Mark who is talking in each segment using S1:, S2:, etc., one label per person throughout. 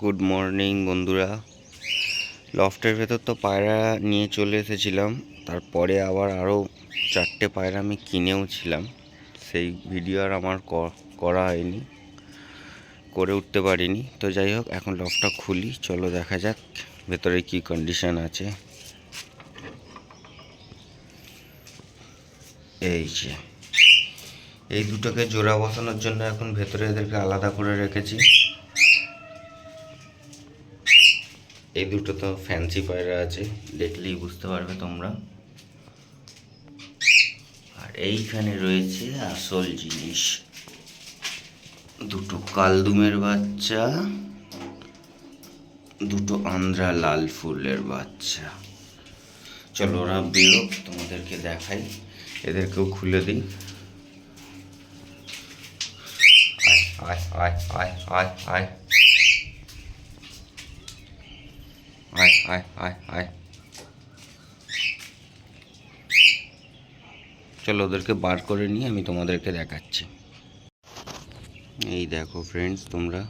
S1: Good morning বন্ধুরা। লফটের ভেতর তো পায়রা নিয়ে চলে এসেছিলাম। তারপরে আবার আরও চারটে পায়রা আমি কিনেও ছিলাম। সেই ভিডিও আর আমার করা হয়নি, করে উঠতে পারিনি। তো যাই হোক, এখন লফটা খুলি। চলো দেখা যাক ভেতরে কি কন্ডিশন আছে। এই যে, এই দুটোকে জোড়া বসানোর জন্য এখন ভেতরে এদেরকে আলাদা করে রেখেছি। এই দুটো তো ফ্যান্সি পায়রা আছে, দেখলেই বুঝতে পারবে তোমরা। আর এইখানে রয়েছে আসল জিনিস। দুটো কালদুমের বাচ্চা, দুটো আন্দ্রা লাল ফুলের বাচ্চা। চলো ওরা বেরো তোমাদেরকে দেখাই। এদেরকেও খুলে দিই। আয় আয় আয় আয় আয় আয়। আয় আয় আয় আয় চলো ওদেরকে বার করে নিয়ে আমি তোমাদেরকে দেখাচ্ছি। এই দেখো ফ্রেন্ডস তোমরা।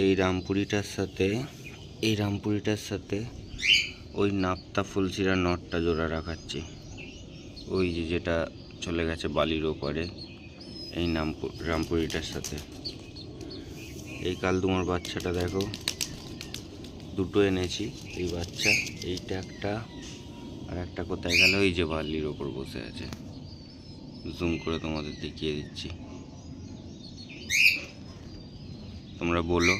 S1: এই রামপুরিটার সাথে, এই রামপুরিটার সাথে ওই নাপ্তা ফুলসিরা নটটা জোড়া রাখাচ্ছি। ওই যে যেটা চলে গেছে বালির ওপারে। এই নাম রামপুরিটার সাথে। এই কালদুমার বাচ্চাটা দেখো। দুটো এনেছি। এই বাচ্চা, এইটা একটা, আর একটা কোথায় গেল? ওই যে বালির ওপর বসে আছে। জুম করে তোমাদের দেখিয়ে দিচ্ছি। তোমরা বলো,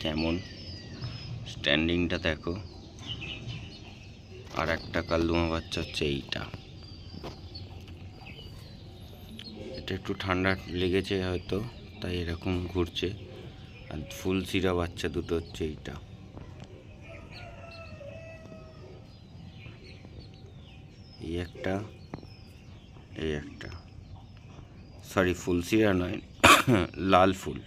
S1: কেমন? স্ট্যান্ডিংটা দেখো। আর একটা কালদুমা বাচ্চা হচ্ছে এইটা। এটা একটু ঠান্ডা লেগেছে হয়তো, তাই এরকম ঘুরছে। আর ফুল সিরা বাচ্চা দুটো হচ্ছে এইটা। এই একটা এই একটা। সরি ফুল সিরা নয়, লাল ফুল।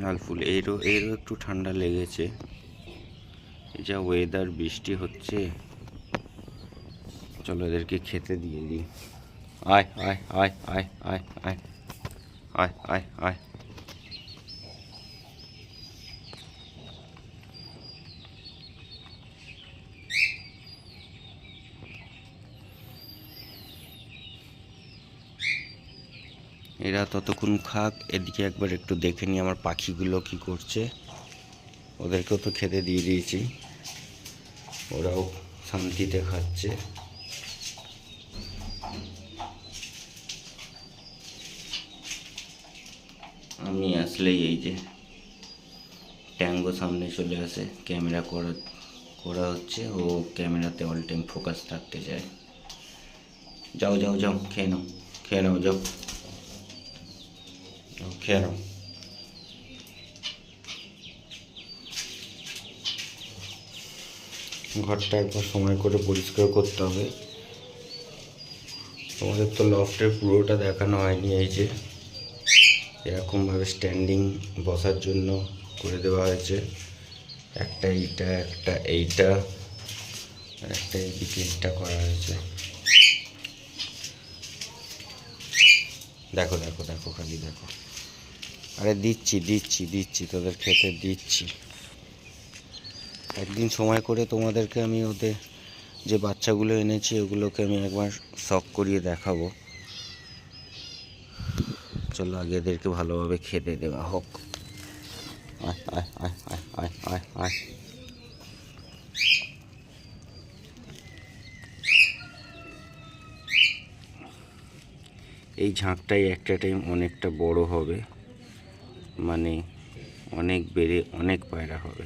S1: লাল ফুল, এরও এরও একটু ঠান্ডা লেগেছে। যা ওয়েদার বৃষ্টি হচ্ছে। চলো এদেরকে খেতে দিয়ে দিই। আয় আয় আয় আয় আয় আয় আয় আয় আয়। এরা ততক্ষণ খাক, এদিকে একবার একটু দেখে নিই আমার পাখিগুলো কি করছে। ওদেরকেও তো খেতে দিয়ে দিয়েছি। ওরাও শান্তিতে খাচ্ছে আমি আসলেই এই যে ট্যাঙ্গো সামনে চলে আসে ক্যামেরা করা করা হচ্ছে ও ক্যামেরাতে অল টাইম ফোকাস থাকতে চায় যাও যাও যাও খেয়ে নাও খেয়ে নাও যাও। যাও, খেয়ে নাও। ঘরটা একবার সময় করে পরিষ্কার করতে হবে। তোমাদের তো লফটের পুরোটা দেখানো হয়নি এই যে। এরকমভাবে স্ট্যান্ডিং বসার জন্য করে দেওয়া হয়েছে। একটা এইটা একটা এইটা, আর একটা এইদিকে এইটা করা হয়েছে। দেখো দেখো দেখো, খালি দেখো। আরে দিচ্ছি দিচ্ছি দিচ্ছি, তোদের খেতে দিচ্ছি। একদিন সময় করে তোমাদেরকে আমি ওদের যে বাচ্চাগুলো এনেছি, ওগুলোকে আমি একবার শখ করিয়ে দেখাবো। চলো, আগে এদেরকে ভালোভাবে খেতে দেওয়া হোক। আয় এই ঝাঁকটাই একটা টাইম অনেকটা বড় হবে মানে অনেক বেড়ে অনেক পায়রা হবে।